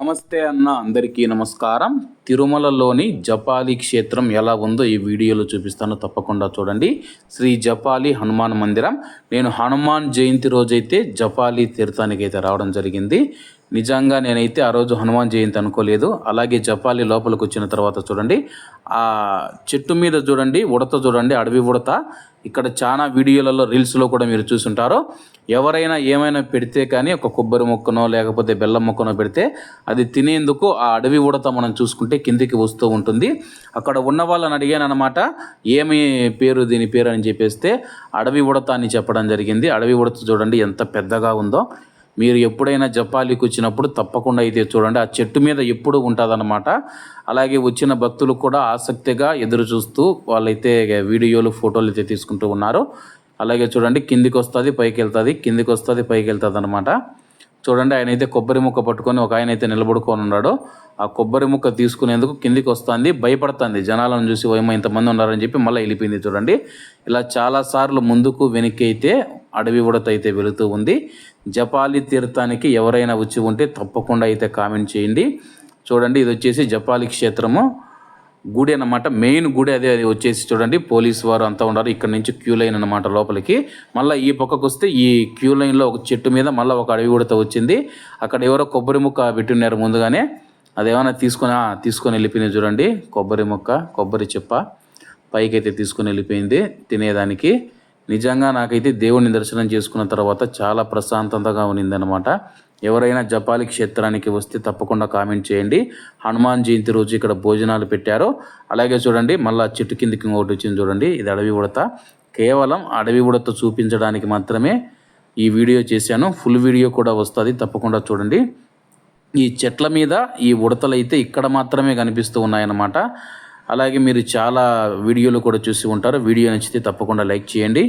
నమస్తే అన్న అందరికీ నమస్కారం. తిరుమలలోని జపాలి క్షేత్రం ఎలా ఉందో ఈ వీడియోలో చూపిస్తాను. తప్పకుండా చూడండి. శ్రీ జపాలి హనుమాన్ మందిరం. నేను హనుమాన్ జయంతి రోజైతే జపాలి తీర్థానికి అయితే రావడం జరిగింది. నిజంగా నేనైతే ఆ రోజు హనుమాన్ జయంతి అనుకోలేదు. అలాగే జపాలి లోపలికి వచ్చిన తర్వాత చూడండి ఆ చెట్టు మీద చూడండి ఉడత చూడండి అడవి ఉడత. ఇక్కడ చాలా వీడియోలలో రీల్స్లో కూడా మీరు చూసుంటారు. ఎవరైనా ఏమైనా పెడితే కానీ ఒక కొబ్బరి మొక్కనో లేకపోతే బెల్లం మొక్కనో పెడితే అది తినేందుకు ఆ అడవి ఉడత మనం చూసుకుంటే కిందికి వస్తూ ఉంటుంది. అక్కడ ఉన్న వాళ్ళని అడిగాను అనమాట ఏమి పేరు దీని పేరు? అని చెప్పేస్తే అడవి ఉడత అని చెప్పడం జరిగింది. అడవి ఉడత చూడండి ఎంత పెద్దగా ఉందో. మీరు ఎప్పుడైనా జపాలికి వచ్చినప్పుడు తప్పకుండా అయితే చూడండి. ఆ చెట్టు మీద ఎప్పుడు ఉంటుందన్నమాట. అలాగే వచ్చిన భక్తులు కూడా ఆసక్తిగా ఎదురు చూస్తూ వాళ్ళైతే వీడియోలు ఫోటోలు అయితే తీసుకుంటూ ఉన్నారు. అలాగే చూడండి కిందికి వస్తుంది పైకి వెళ్తుంది కిందికి వస్తుంది పైకి వెళ్తుంది అనమాట చూడండి ఆయన అయితే కొబ్బరి ముక్క పట్టుకొని ఒక ఆయన అయితే నిలబడుకొని ఉన్నాడు. ఆ కొబ్బరి ముక్క తీసుకునేందుకు కిందికి వస్తుంది భయపడుతుంది. జనాలను చూసి ఏమో ఇంతమంది ఉన్నారని చెప్పి మళ్ళీ వెళ్ళిపోయింది చూడండి. ఇలా చాలా సార్లు ముందుకు వెనక్కి అయితే అడవి ఉడత అయితే వెళుతూ ఉంది. జపాలి తీర్థానికి ఎవరైనా వచ్చి ఉంటే తప్పకుండా అయితే కామెంట్ చేయండి. చూడండి ఇది వచ్చేసి జపాలి క్షేత్రము. గుడి అన్నమాట మెయిన్ గుడి అదే అది వచ్చేసి చూడండి పోలీస్ వారు అంతా ఉన్నారు. ఇక్కడ నుంచి క్యూ లైన్ అనమాట లోపలికి. మళ్ళీ ఈ పక్కకు వస్తే ఈ క్యూ లైన్లో ఒక చెట్టు మీద మళ్ళీ ఒక అడవి ఉడత వచ్చింది. అక్కడ ఎవరో కొబ్బరి ముక్క పెట్టున్నారు ముందుగానే. అదేమైనా తీసుకొని తీసుకొని వెళ్ళిపోయింది చూడండి. కొబ్బరి ముక్క కొబ్బరి చెప్ప పైకి అయితే తీసుకొని వెళ్ళిపోయింది తినేదానికి. నిజంగా నాకైతే దేవుని దర్శనం చేసుకున్న తర్వాత చాలా ప్రశాంతంగా ఉన్నిందనమాట ఎవరైనా జపాలి క్షేత్రానికి వస్తే తప్పకుండా కామెంట్ చేయండి. హనుమాన్ జయంతి రోజు ఇక్కడ భోజనాలు పెట్టారు. అలాగే చూడండి మళ్ళీ చెట్టు కిందకి ఇంకొకటి వచ్చింది చూడండి ఇది అడవి ఉడత. కేవలం అడవి ఉడత చూపించడానికి మాత్రమే ఈ వీడియో చేశాను. ఫుల్ వీడియో కూడా వస్తుంది తప్పకుండా చూడండి. ఈ చెట్ల మీద ఈ ఉడతలు అయితే ఇక్కడ మాత్రమే కనిపిస్తూ ఉన్నాయన్నమాట. అలాగే మీరు చాలా వీడియోలు కూడా చూసి ఉంటారు. వీడియో నచ్చితే తప్పకుండా లైక్ చేయండి.